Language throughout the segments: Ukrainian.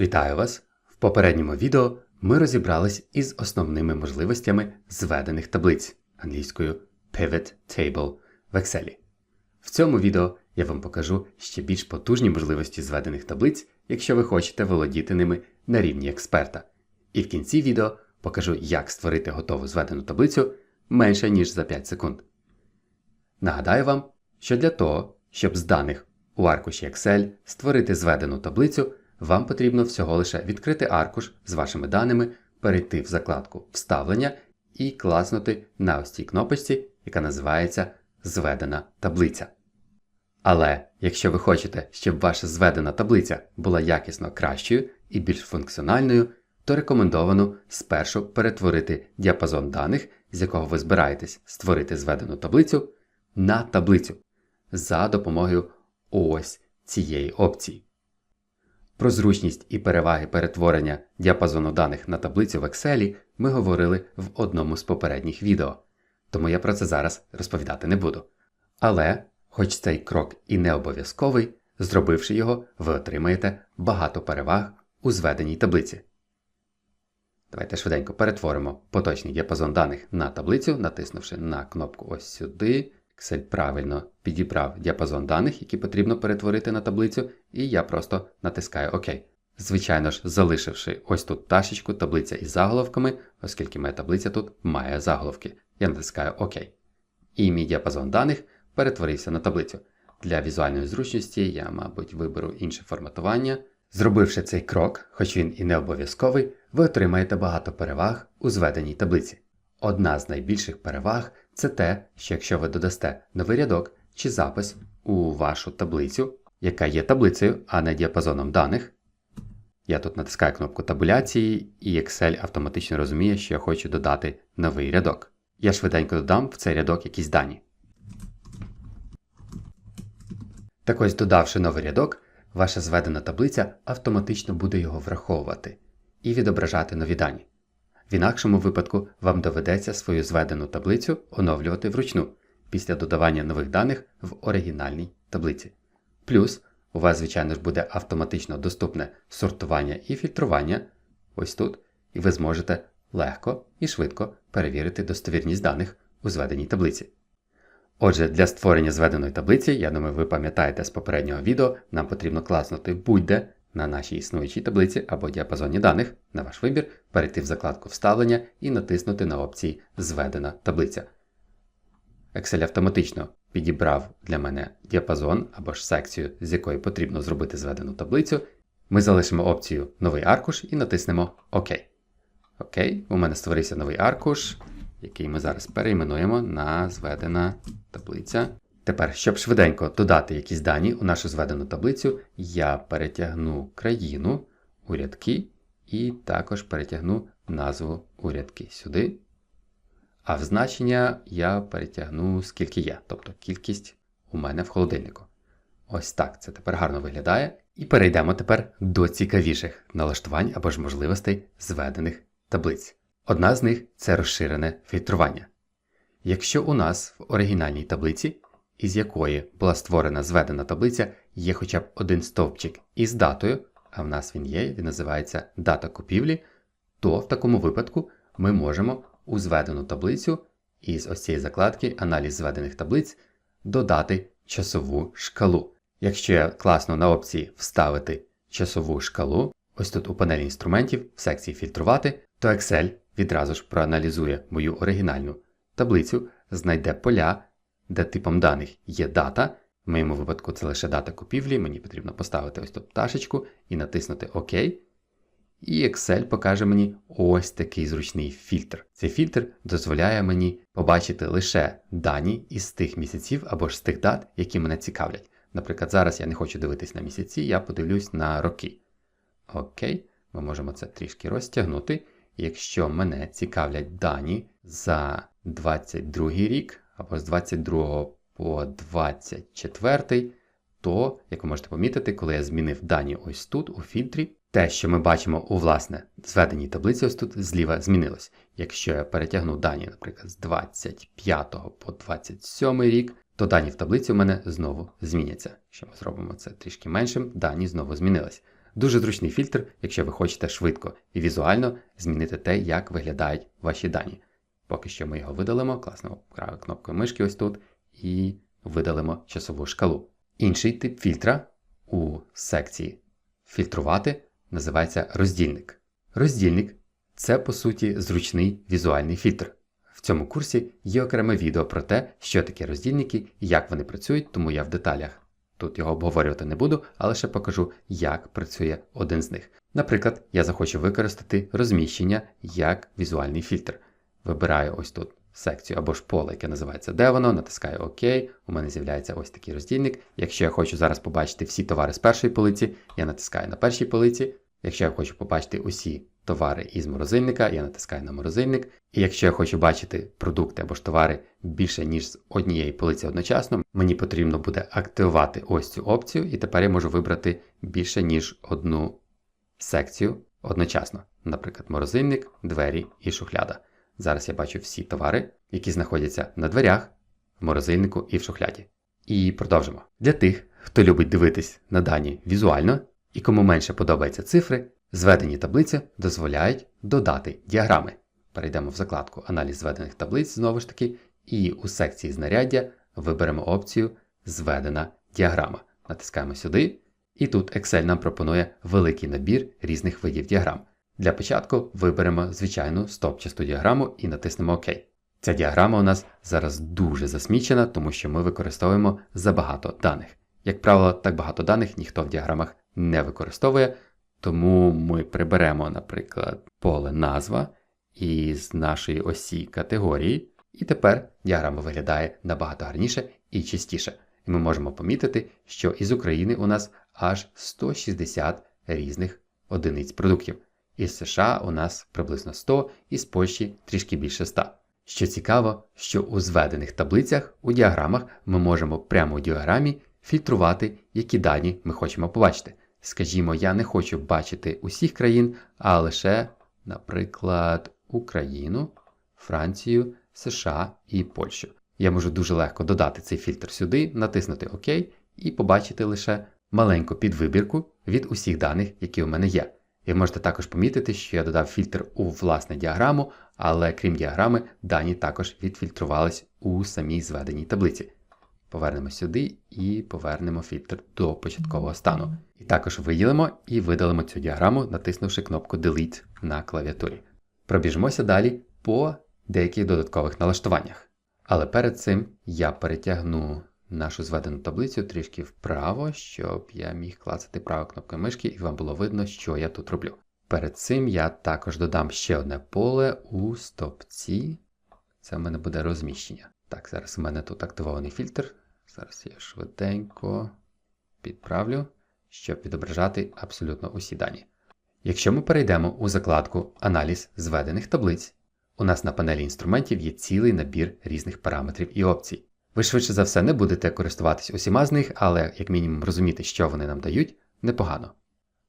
Вітаю вас! В попередньому відео ми розібрались із основними можливостями зведених таблиць англійською Pivot Table в Excel. В цьому відео я вам покажу ще більш потужні можливості зведених таблиць, якщо ви хочете володіти ними на рівні експерта. І в кінці відео покажу, як створити готову зведену таблицю менше ніж за 5 секунд. Нагадаю вам, що для того, щоб з даних у аркуші Excel створити зведену таблицю, вам потрібно всього лише відкрити аркуш з вашими даними, перейти в закладку Вставлення і класнути на ось цій кнопочці, яка називається Зведена таблиця. Але якщо ви хочете, щоб ваша зведена таблиця була якісно кращою і більш функціональною, то рекомендовано спершу перетворити діапазон даних, з якого ви збираєтесь створити зведену таблицю, на таблицю за допомогою ось цієї опції. Про зручність і переваги перетворення діапазону даних на таблицю в Excel ми говорили в одному з попередніх відео, тому я про це зараз розповідати не буду. Але, хоч цей крок і не обов'язковий, зробивши його, ви отримаєте багато переваг у зведеній таблиці. Давайте швиденько перетворимо поточний діапазон даних на таблицю, натиснувши на кнопку ось сюди. Excel правильно підібрав діапазон даних, які потрібно перетворити на таблицю, і я просто натискаю ОК. Звичайно ж, залишивши ось тут ташечку таблиця із заголовками, оскільки моя таблиця тут має заголовки. Я натискаю ОК. І мій діапазон даних перетворився на таблицю. Для візуальної зручності я, мабуть, виберу інше форматування. Зробивши цей крок, хоч він і не обов'язковий, ви отримаєте багато переваг у зведеній таблиці. Одна з найбільших переваг це те, що якщо ви додасте новий рядок чи запис у вашу таблицю, яка є таблицею, а не діапазоном даних, я тут натискаю кнопку табуляції, і Excel автоматично розуміє, що я хочу додати новий рядок. Я швиденько додам в цей рядок якісь дані. Так ось, додавши новий рядок, ваша зведена таблиця автоматично буде його враховувати і відображати нові дані. В інакшому випадку вам доведеться свою зведену таблицю оновлювати вручну після додавання нових даних в оригінальній таблиці. Плюс у вас, звичайно ж, буде автоматично доступне сортування і фільтрування ось тут, і ви зможете легко і швидко перевірити достовірність даних у зведеній таблиці. Отже, для створення зведеної таблиці, я думаю, ви пам'ятаєте з попереднього відео, нам потрібно класнути будь-де на нашій існуючій таблиці або діапазоні даних на ваш вибір, перейти в закладку Вставлення і натиснути на опції Зведена таблиця. Excel автоматично підібрав для мене діапазон або ж секцію, з якої потрібно зробити зведену таблицю. Ми залишимо опцію Новий аркуш і натиснемо ОК. ОК, у мене створився новий аркуш, який ми зараз перейменуємо на зведена таблиця. Тепер, щоб швиденько додати якісь дані у нашу зведену таблицю, я перетягну країну у рядки і також перетягну назву у рядки сюди. А в значення я перетягну скільки є, тобто кількість у мене в холодильнику. Ось так це тепер гарно виглядає. І перейдемо тепер до цікавіших налаштувань або ж можливостей зведених таблиць. Одна з них це розширене фільтрування. Якщо у нас в оригінальній таблиці із якої була створена зведена таблиця, є хоча б один стовпчик із датою, а в нас він є, він називається дата купівлі, то в такому випадку ми можемо у зведену таблицю із ось цієї закладки Аналіз зведених таблиць додати часову шкалу. Якщо я класно на опції Вставити часову шкалу, ось тут у панелі інструментів в секції Фільтрувати, то Excel відразу ж проаналізує мою оригінальну таблицю, знайде поля де типом даних є дата. В моєму випадку це лише дата купівлі, мені потрібно поставити ось тут пташечку і натиснути ОК. І Excel покаже мені ось такий зручний фільтр. Цей фільтр дозволяє мені побачити лише дані із тих місяців або ж з тих дат, які мене цікавлять. Наприклад, зараз я не хочу дивитись на місяці, я подивлюсь на роки. Окей, ми можемо це трішки розтягнути. Якщо мене цікавлять дані за 22 рік, або з 22 по 24, то, як ви можете помітити, коли я змінив дані ось тут, у фільтрі, те, що ми бачимо у власне зведеній таблиці, ось тут зліва змінилось. Якщо я перетягну дані, наприклад, з 25 по 27 рік, то дані в таблиці у мене знову зміняться. Якщо ми зробимо це трішки меншим, дані знову змінились. Дуже зручний фільтр, якщо ви хочете швидко і візуально змінити те, як виглядають ваші дані. Поки що ми його видалимо, класно правою кнопкою мишки ось тут, і видалимо часову шкалу. Інший тип фільтра у секції фільтрувати називається роздільник. Роздільник це по суті зручний візуальний фільтр. В цьому курсі є окреме відео про те, що таке роздільники і як вони працюють, тому я в деталях тут його обговорювати не буду, а лише покажу, як працює один з них. Наприклад, я захочу використати розміщення як візуальний фільтр. Вибираю ось тут секцію або ж поле, яке називається де воно, натискаю ОК, у мене з'являється ось такий роздільник. Якщо я хочу зараз побачити всі товари з першої полиці, я натискаю на першій полиці. Якщо я хочу побачити усі товари із морозильника, я натискаю на морозильник. І якщо я хочу бачити продукти або ж товари більше, ніж з однієї полиці одночасно, мені потрібно буде активувати ось цю опцію, і тепер я можу вибрати більше, ніж одну секцію одночасно. Наприклад, морозильник, двері і шухляда. Зараз я бачу всі товари, які знаходяться на дверях, в морозильнику і в шухляді. І продовжимо. Для тих, хто любить дивитись на дані візуально і кому менше подобаються цифри, зведені таблиці дозволяють додати діаграми. Перейдемо в закладку Аналіз зведених таблиць знову ж таки, і у секції знаряддя виберемо опцію Зведена діаграма. Натискаємо сюди, і тут Excel нам пропонує великий набір різних видів діаграм. Для початку виберемо звичайну стопчасту діаграму і натиснемо ОК. Ця діаграма у нас зараз дуже засмічена, тому що ми використовуємо забагато даних. Як правило, так багато даних ніхто в діаграмах не використовує, тому ми приберемо, наприклад, поле назва із нашої осі категорії, і тепер діаграма виглядає набагато гарніше і чистіше. І ми можемо помітити, що із України у нас аж 160 різних одиниць продуктів. Із США у нас приблизно 100, із Польщі трішки більше 100. Що цікаво, що у зведених таблицях у діаграмах ми можемо прямо у діаграмі фільтрувати, які дані ми хочемо побачити. Скажімо, я не хочу бачити усіх країн, а лише, наприклад, Україну, Францію, США і Польщу. Я можу дуже легко додати цей фільтр сюди, натиснути ОК і побачити лише маленьку підвибірку від усіх даних, які у мене є. Ви можете також помітити, що я додав фільтр у власне діаграму, але крім діаграми, дані також відфільтрувались у самій зведеній таблиці. Повернемо сюди і повернемо фільтр до початкового стану. І також виділимо і видалимо цю діаграму, натиснувши кнопку Delete на клавіатурі. Пробіжмося далі по деяких додаткових налаштуваннях. Але перед цим я перетягну нашу зведену таблицю трішки вправо, щоб я міг клацати правою кнопкою мишки і вам було видно, що я тут роблю. Перед цим я також додам ще одне поле у стопці. Це в мене буде розміщення. Так, зараз у мене тут активований фільтр. Зараз я швиденько підправлю, щоб відображати абсолютно усі дані. Якщо ми перейдемо у закладку Аналіз зведених таблиць, у нас на панелі інструментів є цілий набір різних параметрів і опцій. Ви швидше за все не будете користуватись усіма з них, але як мінімум розуміти, що вони нам дають, непогано.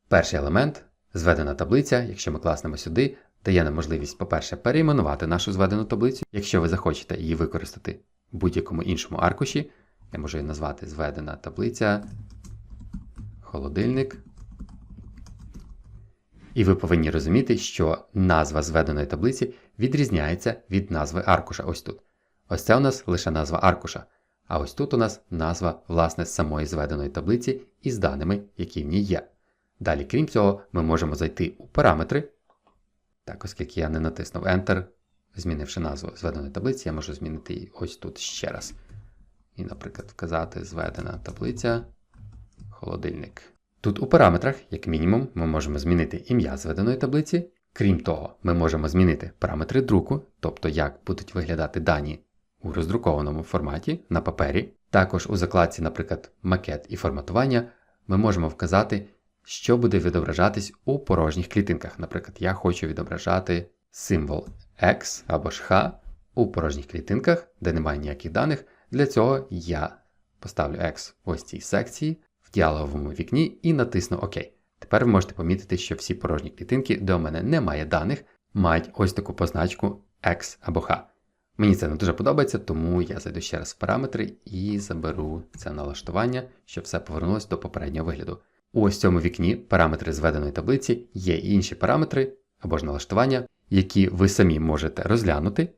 Перший елемент зведена таблиця, якщо ми класнемо сюди, дає нам можливість, по-перше, перейменувати нашу зведену таблицю, якщо ви захочете її використати в будь-якому іншому аркуші. Я можу її назвати зведена таблиця, холодильник. І ви повинні розуміти, що назва зведеної таблиці відрізняється від назви аркуша ось тут. Ось це у нас лише назва аркуша. А ось тут у нас назва власне самої зведеної таблиці із даними, які в ній є. Далі, крім цього, ми можемо зайти у параметри. Так, оскільки я не натиснув Enter, змінивши назву зведеної таблиці, я можу змінити її ось тут ще раз. І, наприклад, вказати зведена таблиця холодильник. Тут у параметрах, як мінімум, ми можемо змінити ім'я зведеної таблиці. Крім того, ми можемо змінити параметри друку, тобто як будуть виглядати дані у роздрукованому форматі на папері. Також у закладці, наприклад, макет і форматування, ми можемо вказати, що буде відображатись у порожніх клітинках. Наприклад, я хочу відображати символ X або ж H у порожніх клітинках, де немає ніяких даних. Для цього я поставлю X в ось цій секції в діалоговому вікні і натисну ОК. Тепер ви можете помітити, що всі порожні клітинки, де у мене немає даних, мають ось таку позначку X або H. Мені це не дуже подобається, тому я зайду ще раз в параметри і заберу це налаштування, щоб все повернулося до попереднього вигляду. у ось цьому вікні параметри зведеної таблиці є інші параметри або ж налаштування, які ви самі можете розглянути.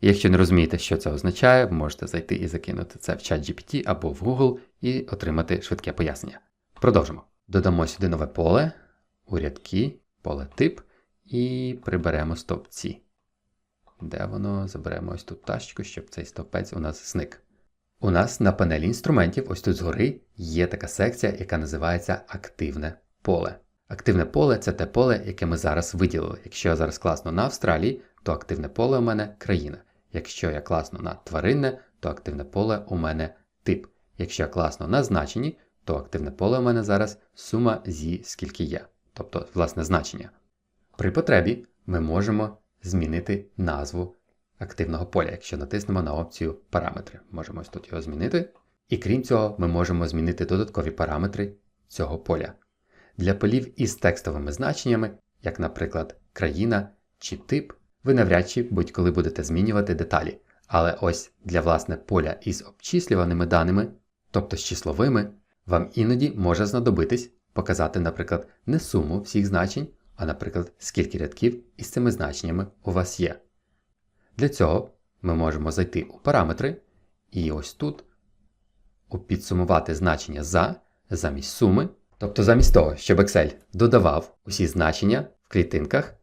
Якщо не розумієте, що це означає, можете зайти і закинути це в чат GPT або в Google і отримати швидке пояснення. Продовжимо. Додамо сюди нове поле, у рядки, поле тип і приберемо стовпці. Де воно? Заберемо ось тут тачку, щоб цей стовпець у нас зник. У нас на панелі інструментів, ось тут згори, є така секція, яка називається Активне поле. Активне поле це те поле, яке ми зараз виділили. Якщо я зараз класно на Австралії, то активне поле у мене країна. Якщо я класно на тваринне, то активне поле у мене тип. Якщо я класно на значенні, то активне поле у мене зараз сума зі скільки є, тобто власне значення. При потребі ми можемо змінити назву активного поля, якщо натиснемо на опцію Параметри. Можемо ось тут його змінити. І крім цього, ми можемо змінити додаткові параметри цього поля. Для полів із текстовими значеннями, як, наприклад, країна чи тип, ви навряд чи будь-коли будете змінювати деталі. Але ось для власне поля із обчислюваними даними, тобто з числовими, вам іноді може знадобитись показати, наприклад, не суму всіх значень, а, наприклад, скільки рядків із цими значеннями у вас є. Для цього ми можемо зайти у параметри і ось тут підсумувати значення за замість суми. Тобто замість того, щоб Excel додавав усі значення в клітинках,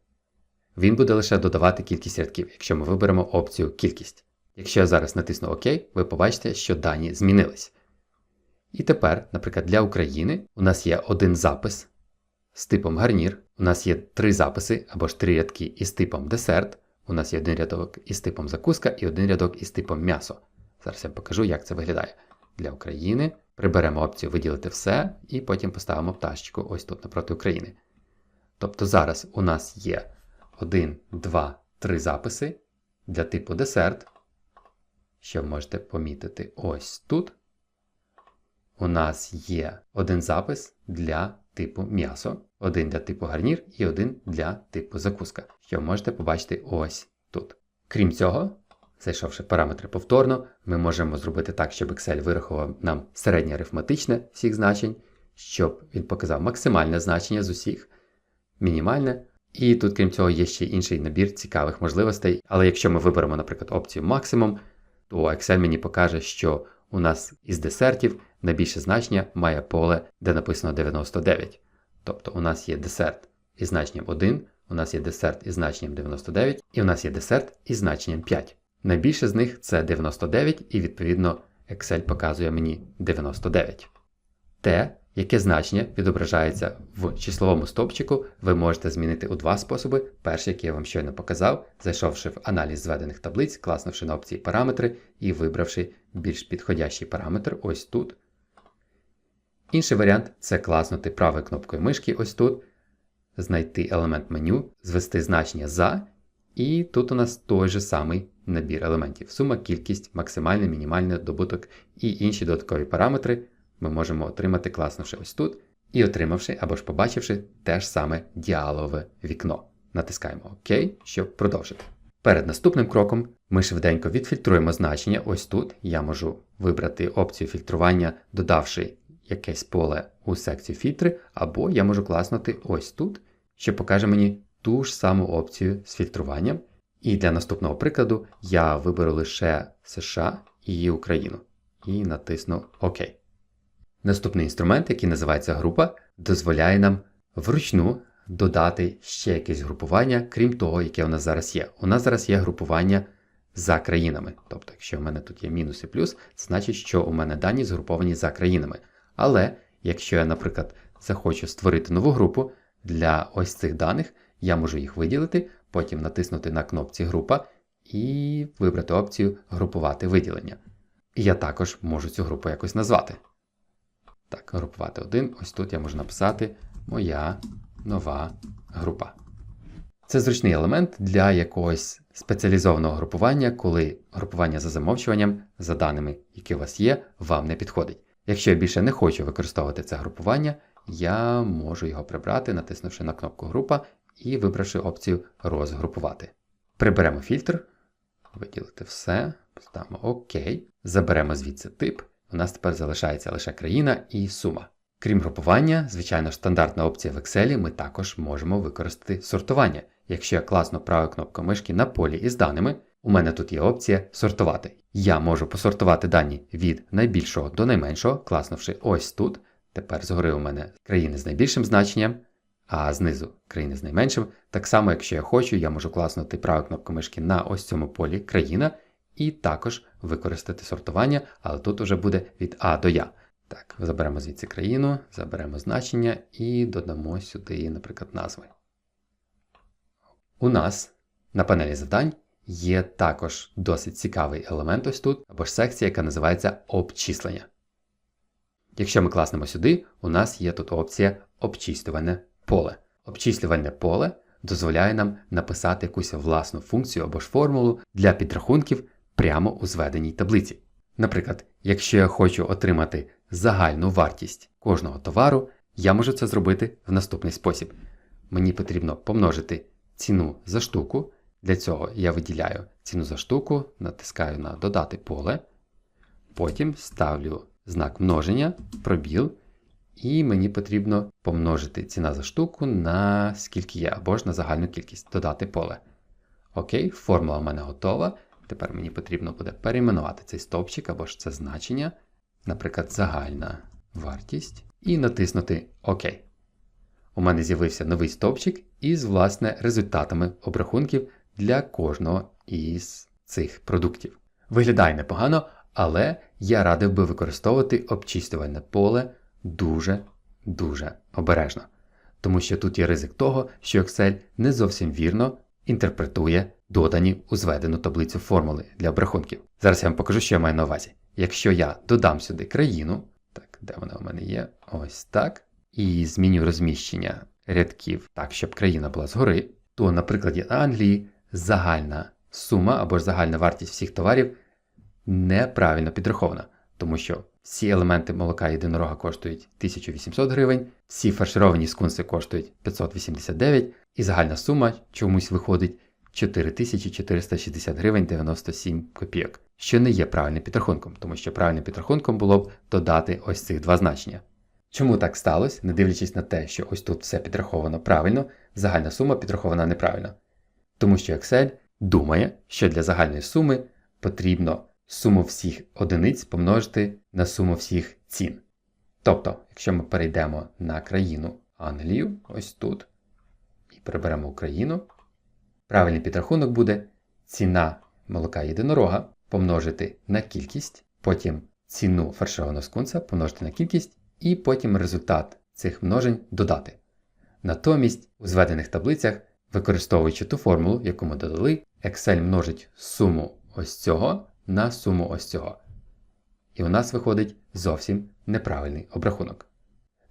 він буде лише додавати кількість рядків, якщо ми виберемо опцію кількість. Якщо я зараз натисну ОК, ви побачите, що дані змінились. І тепер, наприклад, для України у нас є один запис з типом гарнір, у нас є три записи або ж три рядки із типом десерт, у нас є один рядок із типом закуска і один рядок із типом м'ясо. Зараз я покажу, як це виглядає. Для України приберемо опцію виділити все і потім поставимо пташечку ось тут напроти України. Тобто зараз у нас є 1, 2, 3 записи для типу десерт, що ви можете помітити ось тут. У нас є один запис для типу м'ясо, один для типу гарнір і один для типу закуска, що можете побачити ось тут. Крім цього, зайшовши параметри повторно, ми можемо зробити так, щоб Excel вирахував нам середнє арифметичне всіх значень, щоб він показав максимальне значення з усіх, мінімальне. І тут, крім цього, є ще інший набір цікавих можливостей. Але якщо ми виберемо, наприклад, опцію максимум, то Excel мені покаже, що у нас із десертів найбільше значення має поле, де написано 99. Тобто у нас є десерт із значенням 1, у нас є десерт із значенням 99, і у нас є десерт із значенням 5. Найбільше з них це 99, і відповідно Excel показує мені 99. Те, яке значення відображається в числовому стовпчику, ви можете змінити у два способи. Перший, який я вам щойно показав, зайшовши в аналіз зведених таблиць, класнувши на опції параметри і вибравши більш підходящий параметр ось тут. Інший варіант це класнути правою кнопкою мишки ось тут, знайти елемент меню, звести значення за, і тут у нас той же самий набір елементів. Сума, кількість, максимальний, мінімальний добуток і інші додаткові параметри ми можемо отримати, класнувши ось тут, і отримавши або ж побачивши те ж саме діалове вікно. Натискаємо ОК, щоб продовжити. Перед наступним кроком ми швиденько відфільтруємо значення ось тут. Я можу вибрати опцію фільтрування, додавши якесь поле у секцію фільтри, або я можу класнути ось тут, що покаже мені ту ж саму опцію з фільтруванням. І для наступного прикладу я виберу лише США і Україну. І натисну ОК. Наступний інструмент, який називається група, дозволяє нам вручну додати ще якесь групування, крім того, яке у нас зараз є. У нас зараз є групування за країнами. Тобто, якщо в мене тут є мінус і плюс, значить, що у мене дані згруповані за країнами. Але якщо я, наприклад, захочу створити нову групу для ось цих даних, я можу їх виділити, потім натиснути на кнопці Група і вибрати опцію Групувати виділення. І я також можу цю групу якось назвати. Так, групувати один. Ось тут я можу написати Моя нова група. Це зручний елемент для якогось спеціалізованого групування, коли групування за замовчуванням, за даними, які у вас є, вам не підходить. Якщо я більше не хочу використовувати це групування, я можу його прибрати, натиснувши на кнопку Група і вибравши опцію Розгрупувати. Приберемо фільтр, виділити все, поставимо ОК, заберемо звідси тип. У нас тепер залишається лише країна і сума. Крім групування, звичайно стандартна опція в Excel, ми також можемо використати сортування. Якщо я класно правою кнопкою мишки на полі із даними, у мене тут є опція сортувати. Я можу посортувати дані від найбільшого до найменшого, класнувши ось тут. Тепер згори у мене країни з найбільшим значенням, а знизу країни з найменшим. Так само, якщо я хочу, я можу класнути правою кнопкою мишки на ось цьому полі країна і також використати сортування, але тут уже буде від А до Я. Так, заберемо звідси країну, заберемо значення і додамо сюди, наприклад, назви. У нас на панелі завдань є також досить цікавий елемент ось тут, або ж секція, яка називається обчислення. Якщо ми класнемо сюди, у нас є тут опція обчислюване поле. Обчислювальне поле дозволяє нам написати якусь власну функцію або ж формулу для підрахунків прямо у зведеній таблиці. Наприклад, якщо я хочу отримати загальну вартість кожного товару, я можу це зробити в наступний спосіб. Мені потрібно помножити ціну за штуку. Для цього я виділяю ціну за штуку, натискаю на Додати поле, потім ставлю знак множення, пробіл, і мені потрібно помножити ціна за штуку на скільки є, або ж на загальну кількість, додати поле. Окей, формула в мене готова. Тепер мені потрібно буде перейменувати цей стовпчик або ж це значення, наприклад, загальна вартість, і натиснути ОК. У мене з'явився новий стовпчик із, власне, результатами обрахунків для кожного із цих продуктів. Виглядає непогано, але я радив би використовувати обчислювальне поле дуже-дуже обережно. Тому що тут є ризик того, що Excel не зовсім вірно інтерпретує додані у зведену таблицю формули для обрахунків. Зараз я вам покажу, що я маю на увазі. Якщо я додам сюди країну, так, де вона у мене є? Ось так. І зміню розміщення рядків так, щоб країна була згори, то на прикладі Англії загальна сума або ж загальна вартість всіх товарів неправильно підрахована, тому що всі елементи молока єдинорога коштують 1800 гривень, всі фаршировані скунси коштують 589, і загальна сума чомусь виходить 4460 гривень 97 копійок, що не є правильним підрахунком, тому що правильним підрахунком було б додати ось цих два значення. Чому так сталося, не дивлячись на те, що ось тут все підраховано правильно, загальна сума підрахована неправильно? Тому що Excel думає, що для загальної суми потрібно суму всіх одиниць помножити на суму всіх цін. Тобто, якщо ми перейдемо на країну Англію, ось тут, і приберемо Україну, правильний підрахунок буде ціна молока єдинорога помножити на кількість, потім ціну фаршованого скунса помножити на кількість, і потім результат цих множень додати. Натомість у зведених таблицях, використовуючи ту формулу, яку ми додали, Excel множить суму ось цього на суму ось цього. І у нас виходить зовсім неправильний обрахунок.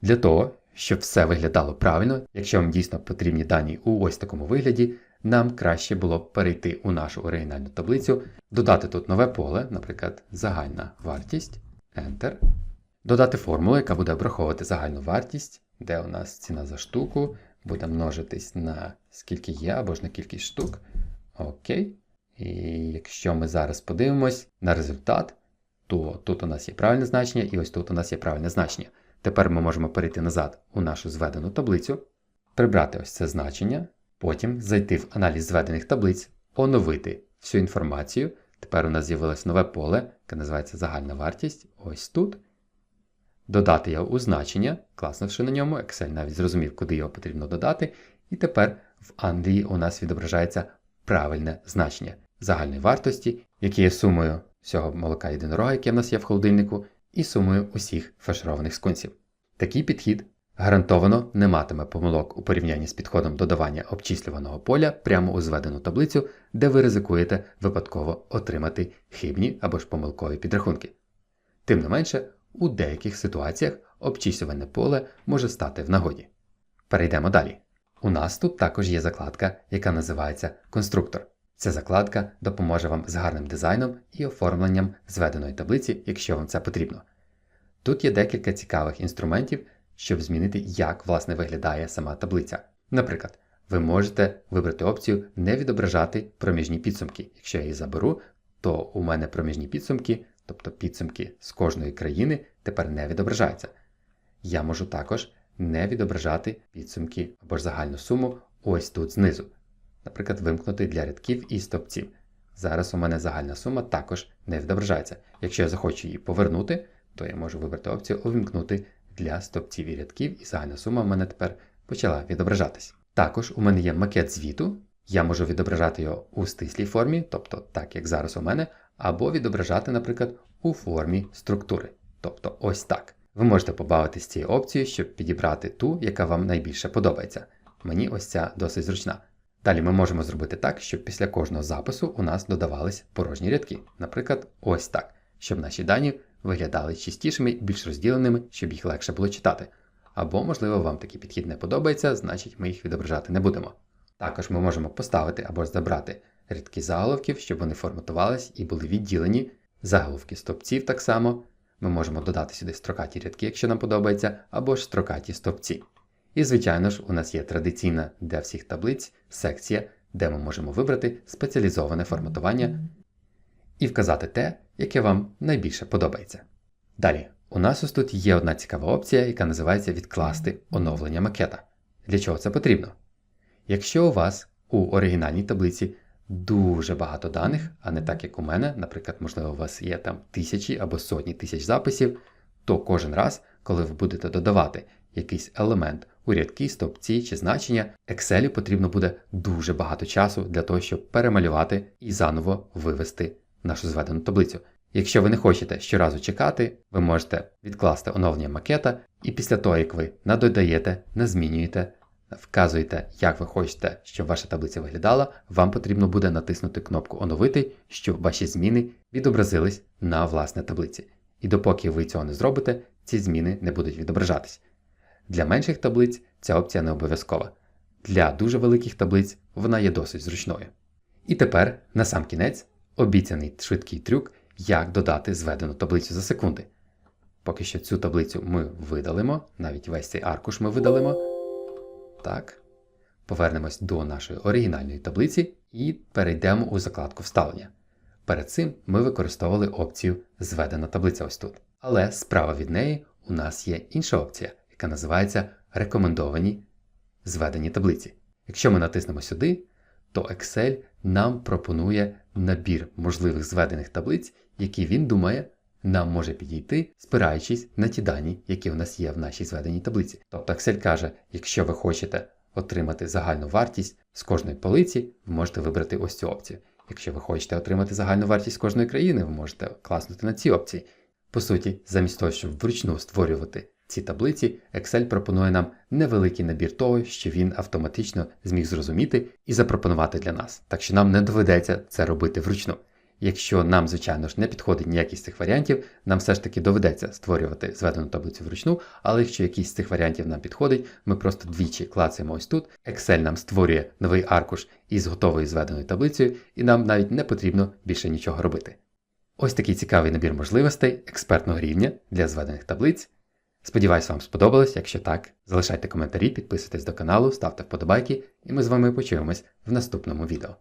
Для того, щоб все виглядало правильно, якщо вам дійсно потрібні дані у ось такому вигляді, нам краще було б перейти у нашу оригінальну таблицю, додати тут нове поле, наприклад, загальна вартість, Enter, додати формулу, яка буде обраховувати загальну вартість, де у нас ціна за штуку буде множитись на скільки є, або ж на кількість штук. Окей. І якщо ми зараз подивимось на результат, то тут у нас є правильне значення, і ось тут у нас є правильне значення. Тепер ми можемо перейти назад у нашу зведену таблицю, прибрати ось це значення, потім зайти в аналіз зведених таблиць, оновити всю інформацію. Тепер у нас з'явилось нове поле, яке називається загальна вартість, ось тут. Додати його у значення, класнувши на ньому, Excel навіть зрозумів, куди його потрібно додати. І тепер в Англії у нас відображається правильне значення загальної вартості, яке є сумою всього молока єдинорога, яке в нас є в холодильнику, і сумою усіх фаршированих скунсів. Такий підхід гарантовано не матиме помилок у порівнянні з підходом додавання обчислюваного поля прямо у зведену таблицю, де ви ризикуєте випадково отримати хибні або ж помилкові підрахунки. Тим не менше, у деяких ситуаціях обчислюване поле може стати в нагоді. Перейдемо далі. У нас тут також є закладка, яка називається конструктор. Ця закладка допоможе вам з гарним дизайном і оформленням зведеної таблиці, якщо вам це потрібно. Тут є декілька цікавих інструментів, щоб змінити, як власне виглядає сама таблиця. Наприклад, ви можете вибрати опцію не відображати проміжні підсумки. Якщо я її заберу, то у мене проміжні підсумки, тобто підсумки з кожної країни, тепер не відображаються. я можу також не відображати підсумки або ж загальну суму ось тут знизу. Наприклад, вимкнути для рядків і стопців. Зараз у мене загальна сума також не відображається. Якщо я захочу її повернути, то я можу вибрати опцію Увімкнути для стопців і рядків, і загальна сума в мене тепер почала відображатись. Також у мене є макет звіту. Я можу відображати його у стислій формі, тобто так, як зараз у мене, або відображати, наприклад, у формі структури. Тобто ось так. Ви можете побавитись цією опцією, щоб підібрати ту, яка вам найбільше подобається. Мені ось ця досить зручна. Далі ми можемо зробити так, щоб після кожного запису у нас додавались порожні рядки. Наприклад, ось так, щоб наші дані виглядали чистішими більш розділеними, щоб їх легше було читати. Або, можливо, вам такий підхід не подобається, значить ми їх відображати не будемо. Також ми можемо поставити або забрати рядки заголовків, щоб вони форматувались і були відділені. Заголовки стовпців так само. Ми можемо додати сюди строкаті рядки, якщо нам подобається, або ж строкаті стовпці. І, звичайно ж, у нас є традиційна для всіх таблиць секція, де ми можемо вибрати спеціалізоване форматування і вказати те, яке вам найбільше подобається. Далі, у нас ось тут є одна цікава опція, яка називається відкласти оновлення макета. Для чого це потрібно? Якщо у вас у оригінальній таблиці дуже багато даних, а не так як у мене, наприклад, можливо, у вас є там тисячі або сотні тисяч записів, то кожен раз, коли ви будете додавати якийсь елемент у рядки, стовпці чи значення, Excel потрібно буде дуже багато часу для того, щоб перемалювати і заново вивести нашу зведену таблицю. Якщо ви не хочете щоразу чекати, ви можете відкласти оновлення макета, і після того, як ви надодаєте, назмінюєте, вказуєте, як ви хочете, щоб ваша таблиця виглядала, вам потрібно буде натиснути кнопку Оновити, щоб ваші зміни відобразились на власне таблиці. І допоки ви цього не зробите, ці зміни не будуть відображатись. Для менших таблиць ця опція не обов'язкова. Для дуже великих таблиць вона є досить зручною. І тепер, на сам кінець, обіцяний швидкий трюк, як додати зведену таблицю за секунди. Поки що цю таблицю ми видалимо, навіть весь цей аркуш ми видалимо. Так. Повернемось до нашої оригінальної таблиці і перейдемо у закладку вставлення. Перед цим ми використовували опцію Зведена таблиця ось тут. Але справа від неї у нас є інша опція, яка називається Рекомендовані зведені таблиці. Якщо ми натиснемо сюди, то Excel нам пропонує набір можливих зведених таблиць, які він думає нам може підійти, спираючись на ті дані, які у нас є в нашій зведеній таблиці. Тобто Excel каже, якщо ви хочете отримати загальну вартість з кожної полиці, ви можете вибрати ось цю опцію. Якщо ви хочете отримати загальну вартість кожної країни, ви можете класнути на ці опції. По суті, замість того, щоб вручну створювати ці таблиці, Excel пропонує нам невеликий набір того, що він автоматично зміг зрозуміти і запропонувати для нас. Так що нам не доведеться це робити вручну. Якщо нам, звичайно ж, не підходить ніякий з цих варіантів, нам все ж таки доведеться створювати зведену таблицю вручну, але якщо якийсь з цих варіантів нам підходить, ми просто двічі клацаємо ось тут. Excel нам створює новий аркуш із готовою зведеною таблицею, і нам навіть не потрібно більше нічого робити. Ось такий цікавий набір можливостей експертного рівня для зведених таблиць. Сподіваюсь, вам сподобалось. Якщо так, залишайте коментарі, підписуйтесь до каналу, ставте вподобайки, і ми з вами почуємось в наступному відео.